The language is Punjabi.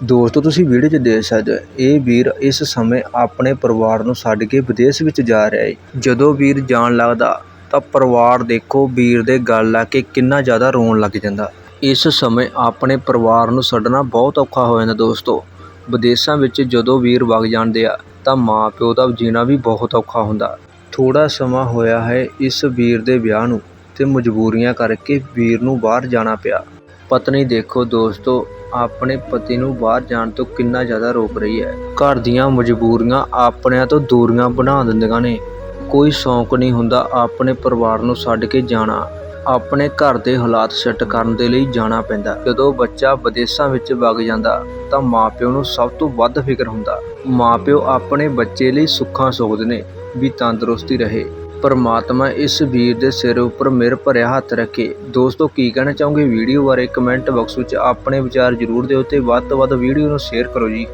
ਦੋਸਤੋ, ਤੁਸੀਂ ਵੀਡੀਓ 'ਚ ਦੇਖ ਸਕਦੇ ਹੋ, ਇਹ ਵੀਰ ਇਸ ਸਮੇਂ ਆਪਣੇ ਪਰਿਵਾਰ ਨੂੰ ਛੱਡ ਕੇ ਵਿਦੇਸ਼ ਵਿੱਚ ਜਾ ਰਿਹਾ ਹੈ ਜਦੋਂ ਵੀਰ ਜਾਣ ਲੱਗਦਾ, ਤਾਂ ਪਰਿਵਾਰ ਦੇਖੋ ਵੀਰ ਦੇ ਗੱਲ ਲਾ ਕੇ ਕਿੰਨਾ ਜ਼ਿਆਦਾ ਰੋਣ ਲੱਗ ਜਾਂਦਾ। ਇਸ ਸਮੇਂ ਆਪਣੇ ਪਰਿਵਾਰ ਨੂੰ ਛੱਡਣਾ ਬਹੁਤ ਔਖਾ ਹੋ ਜਾਂਦਾ ਦੋਸਤੋ। ਵਿਦੇਸ਼ਾਂ ਵਿੱਚ ਜਦੋਂ ਵੀਰ ਵਗ ਜਾਂਦੇ ਆ, ਤਾਂ ਮਾਂ ਪਿਓ ਦਾ ਜੀਣਾ ਵੀ ਬਹੁਤ ਔਖਾ ਹੁੰਦਾ। ਥੋੜਾ ਸਮਾਂ ਹੋਇਆ ਹੈ ਇਸ ਵੀਰ ਦੇ ਵਿਆਹ ਨੂੰ, ਤੇ ਮਜਬੂਰੀਆਂ ਕਰਕੇ ਵੀਰ ਨੂੰ ਬਾਹਰ ਜਾਣਾ ਪਿਆ। ਪਤਨੀ ਦੇਖੋ ਦੋਸਤੋ ਆਪਣੇ ਪਤੀ ਨੂੰ ਬਾਹਰ ਜਾਣ ਤੋਂ ਕਿੰਨਾ ਜ਼ਿਆਦਾ ਰੋਕ ਰਹੀ ਹੈ। ਘਰ ਦੀਆਂ ਮਜਬੂਰੀਆਂ ਆਪਣਿਆਂ ਤੋਂ ਦੂਰੀਆਂ ਬਣਾ ਦਿੰਦੀਆਂ ਨੇ। ਕੋਈ ਸ਼ੌਂਕ ਨਹੀਂ ਹੁੰਦਾ ਆਪਣੇ ਪਰਿਵਾਰ ਨੂੰ ਛੱਡ ਕੇ ਜਾਣਾ। ਆਪਣੇ ਘਰ ਦੇ ਹਾਲਾਤ ਸੈੱਟ ਕਰਨ ਦੇ ਲਈ ਜਾਣਾ ਪੈਂਦਾ। ਜਦੋਂ ਬੱਚਾ ਵਿਦੇਸ਼ਾਂ ਵਿੱਚ ਵਗ ਜਾਂਦਾ, ਤਾਂ ਮਾਪਿਓ ਨੂੰ ਸਭ ਤੋਂ ਵੱਧ ਫਿਕਰ ਹੁੰਦਾ। ਮਾਪਿਓ ਆਪਣੇ ਬੱਚੇ ਲਈ ਸੁੱਖਾਂ ਸੋਚਦੇ ਨੇ ਵੀ ਤੰਦਰੁਸਤੀ ਰਹੇ। ਪਰਮਾਤਮਾ ਇਸ ਵੀਰ ਦੇ ਸਿਰ ਉੱਪਰ ਮਿਹਰ ਭਰਿਆ ਹੱਥ ਰੱਖੇ। ਦੋਸਤੋ, ਕੀ ਕਹਿਣਾ ਚਾਹੋਗੇ? ਵੀਡੀਓ ਬਾਰੇ ਕਮੈਂਟ ਬਾਕਸ ਵਿੱਚ ਆਪਣੇ ਵਿਚਾਰ ਜ਼ਰੂਰ ਦਿਓ ਤੇ ਵੱਧ ਤੋਂ ਵੱਧ ਵੀਡੀਓ ਨੂੰ ਸ਼ੇਅਰ ਕਰੋ ਜੀ।